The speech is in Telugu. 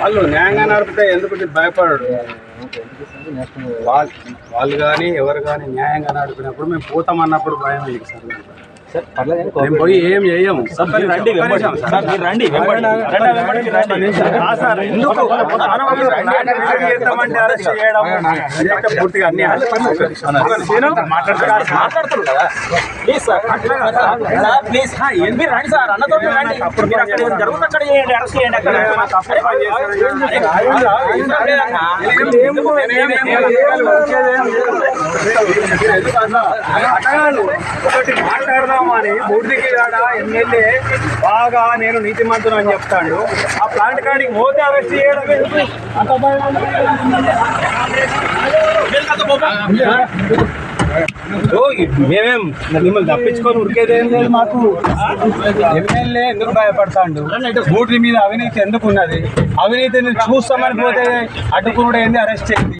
వాళ్ళు న్యాయంగా నడిపితే ఎందుకు భయపడడు? వాళ్ళు వాళ్ళు కానీ ఎవరు కానీ న్యాయంగా నడిపినప్పుడు మేము పోతాం అన్నప్పుడు భయం లేదు సార్. మేము పోయి ఏం చేయము. రండి పూర్తిగా కదా. Please sir. ప్లీజ్ మీరు సార్. అన్నతో మీరు అక్కడ జరుగుతుంది అక్కడ చేయండి అరెస్ట్ చేయండి అక్కడ. చేశారు. అని బూడిదికి కాడ ఎమ్మెల్యే బాగా నేను నీతిమంతులు అని చెప్తాడు. ఆ ప్లాంట్ కాడికి పోతే అరెస్ట్ చేయడం మేమేం మిమ్మల్ని తప్పించుకొని ఉరికేదేం లేదు మాకు. ఎమ్మెల్యే ఎందుకు భయపడతాడు? బూట్ల మీద అవినీతి ఎందుకు ఉన్నది? అవినీతిని చూస్తామని పోతే అడ్డుకున్నాడు ఏంది? అరెస్ట్ చేయండి